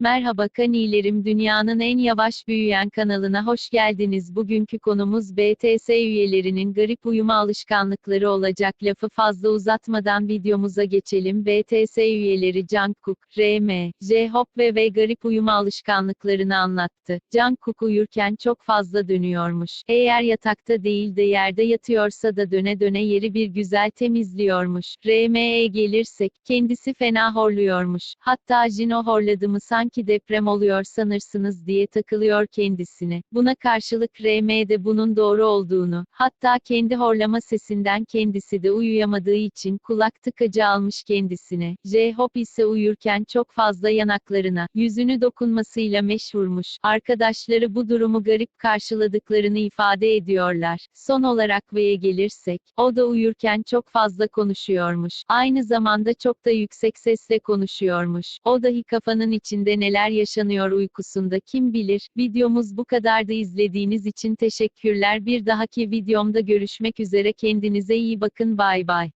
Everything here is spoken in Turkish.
Merhaba kanilerim dünyanın en yavaş büyüyen kanalına hoş geldiniz. Bugünkü konumuz BTS üyelerinin garip uyuma alışkanlıkları olacak. Lafı fazla uzatmadan videomuza geçelim. BTS üyeleri Jungkook, RM, J-Hope ve V garip uyuma alışkanlıklarını anlattı. Jungkook uyurken çok fazla dönüyormuş. Eğer yatakta değil de yerde yatıyorsa da döne döne yeri bir güzel temizliyormuş. RM'ye gelirsek, kendisi fena horluyormuş. Hatta Jino horladı mı sanki deprem oluyor sanırsınız diye takılıyor kendisine. Buna karşılık RM de bunun doğru olduğunu, hatta kendi horlama sesinden kendisi de uyuyamadığı için kulak tıkacı almış kendisine. J-Hope ise uyurken çok fazla yanaklarına, yüzünü dokunmasıyla meşhurmuş. Arkadaşları bu durumu garip karşıladıklarını ifade ediyorlar. Son olarak V'ye gelirsek, o da uyurken çok fazla konuşuyormuş. Aynı zamanda çok da yüksek sesle konuşuyormuş. O dahi kafanın içinde neler yaşanıyor uykusunda kim bilir. Videomuz bu kadardı izlediğiniz için teşekkürler. Bir dahaki videomda görüşmek üzere kendinize iyi bakın bay bay.